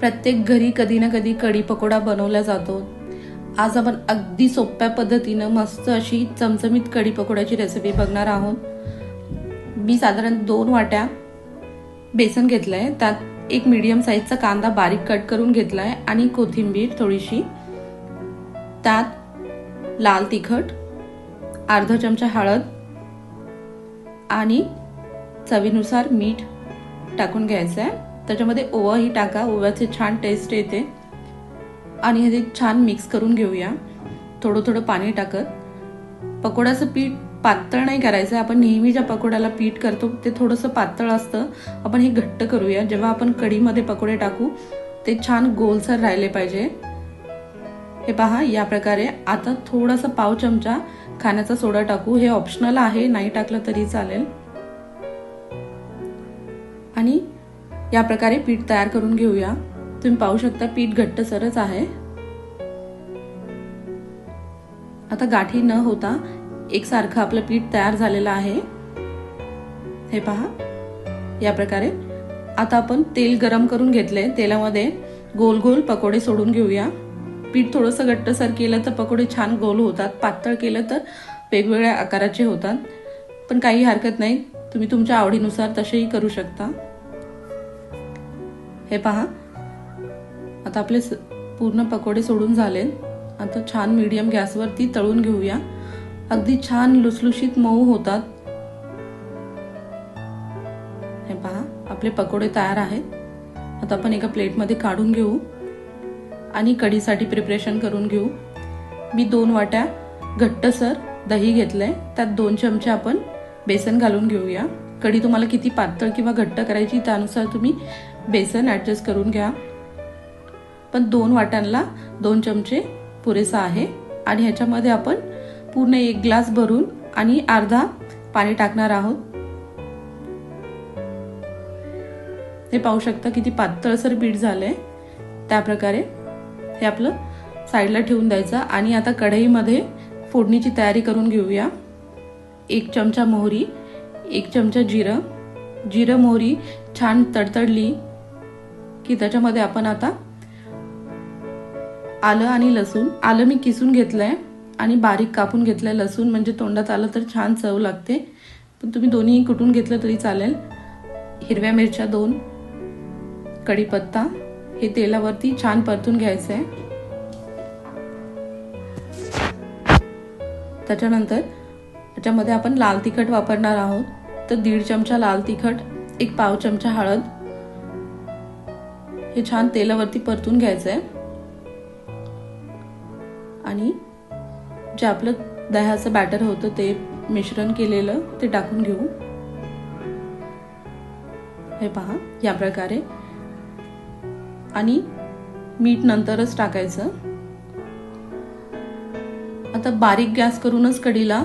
प्रत्येक घरी कधी ना कधी कढी पकोडा बनवला जातो. आज आपण अगदी सोप्या पद्धतीनं मस्त अशी चमचमीत कढी पकोड्याची रेसिपी बघणार आहोत. मी साधारण दोन वाट्या बेसन घेतलं आहे त्यात एक मीडियम साईजचा कांदा बारीक कट करून घेतला आहे आणि कोथिंबीर थोडीशी. त्यात लाल तिखट अर्धा चमचा हळद आणि चवीनुसार मीठ टाकून घ्यायचं आहे त्याच्यामध्ये ओवाही टाका. ओव्याचे छान टेस्ट येते. आणि हे छान मिक्स करून घेऊया. थोडं थोडं पाणी टाकत. पकोड्याचं पीठ पातळ नाही करायचं. आपण नेहमी ज्या पकोड्याला पीठ करतो ते थोडंसं पातळ असतं. आपण हे घट्ट करूया. जेव्हा आपण कढीमध्ये पकोडे टाकू ते छान गोलसर राहिले पाहिजे. हे पहा या प्रकारे. आता थोडासा पाव चमचा खाण्याचा सोडा टाकू. हे ऑप्शनल आहे. नाही टाकलं तरी चालेल. आणि या प्रकारे पीठ तयार करून घेऊया. तुम्ही पाहू शकता पीठ घट्टसरच आहे. आता गाठी न होता एकसारखं आपलं पीठ तयार झालेलं आहे. हे पहा. या प्रकारे आता आपण तेल गरम करून घेतले तेलामध्ये गोल गोल पकोडे सोडून घेऊया. पीठ थोडंसं घट्टसर केलं तर पकोडे छान गोल होतात. पातळ केलं तर वेगवेगळ्या आकाराचे होतात. पण काही हरकत नाही. तुम्ही तुमच्या आवडीनुसार तसेही करू शकता. हे पहा. आता आपले पूर्ण पकोडे सोडून झाले आता छान मीडियम गॅसवरती तळून घेऊया. अगदी छान लुसलुशीत मऊ होतात. हे पहा आपले पकोडे तयार आहेत. आता आपण एका प्लेटमध्ये काढून घेऊ आणि कढीसाठी प्रिपरेशन करून घेऊ. मी दोन वाट्या घट्टसर दही घेतलंय. त्यात दोन चमचे आपण बेसन घालून घेऊया. कढी तुम्हाला किती पातळ किंवा घट्ट करायची त्यानुसार तुम्ही बेसन ॲडजस्ट करून घ्या. पण दोन वाट्यांना दोन चमचे पुरेसा आहे. आणि ह्याच्यामध्ये आपण पूर्ण एक ग्लास भरून आणि अर्धा पाणी टाकणार आहोत. हे पाहू शकता किती पातळसर पीठ झालं आहे त्याप्रकारे हे आपलं साईडला ठेवून द्यायचं. आणि आता कढईमध्ये फोडणीची तयारी करून घेऊया. एक चमचा मोहरी एक चमचा जिरं. जिरं मोहरी छान तडतडली की त्याच्यामध्ये आपण आता आलं आणि लसूण. आलं मी किसून घेतलंय आणि बारीक कापून घेतलंय लसूण. म्हणजे तोंडात आलं तर छान चव लागते. पण तुम्ही दोन्ही कुटून घेतलं तरी चालेल. हिरव्या मिरच्या दोन. कढीपत्ता. हे तेलावरती छान परतून घ्यायचं आहे त्याच्यानंतर त्याच्यामध्ये आपण लाल तिखट वापरणार आहोत. तर दीड चमचा लाल तिखट एक पाव चमचा हळद. हे छान तेलावरती परतून घ्यायचं आहे आणि जे आपलं दह्याचं बॅटर होतं ते मिश्रण केलेलं ते टाकून घेऊ. हे पहा या प्रकारे. आणि मीठ नंतरच टाकायचं. आता बारीक गॅस करूनच कढीला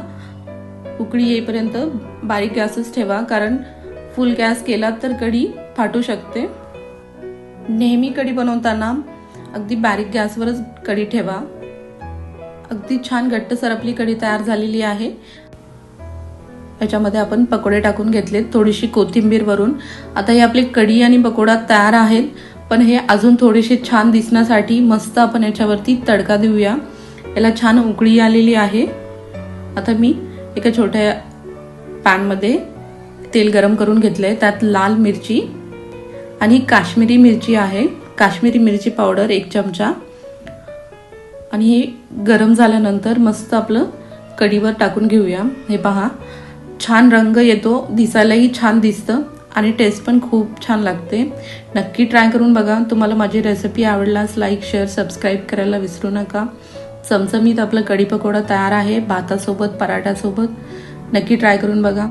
उकळी येईपर्यंत बारीक गॅसच ठेवा कारण फुल गॅस केला तर कढी फाटू शकते. नेहमी कढी बनवताना अगदी बारीक गॅसवरच कढी ठेवा. अगदी छान घट्टसर आपली कढी तयार झालेली आहे. याच्यामध्ये आपण पकोडे टाकून घेतलेत थोडीशी कोथिंबीर वरून आता हे आपली कढी आणि पकोडा तयार आहेत पण हे अजून थोडेसे छान दिसण्यासाठी मस्त आपण याच्यावरती तडका देऊया. याला छान उकळी आलेली आहे. आता मी एका छोट्या पॅनमध्ये तेल गरम करून घेतलं आहे त्यात लाल मिरची आणि काश्मीरी मिरची आहे. काश्मीरी मिरची पावडर एक चमचा. आणि हे गरम झाल्यानंतर मस्त आपलं कढीवर टाकून घेऊया. हे पहा छान रंग येतो. दिसायलाही छान दिसतं. आणि टेस्ट पण खूप छान लागते. नक्की ट्राय करून बघा. तुम्हाला माझी रेसिपी आवडल्यास लाईक शेअर सबस्क्राईब करायला विसरू नका. चमचमीत आपलं कढी पकोडा तयार आहे भातासोबत पराठ्यासोबत नक्की ट्राय करून बघा.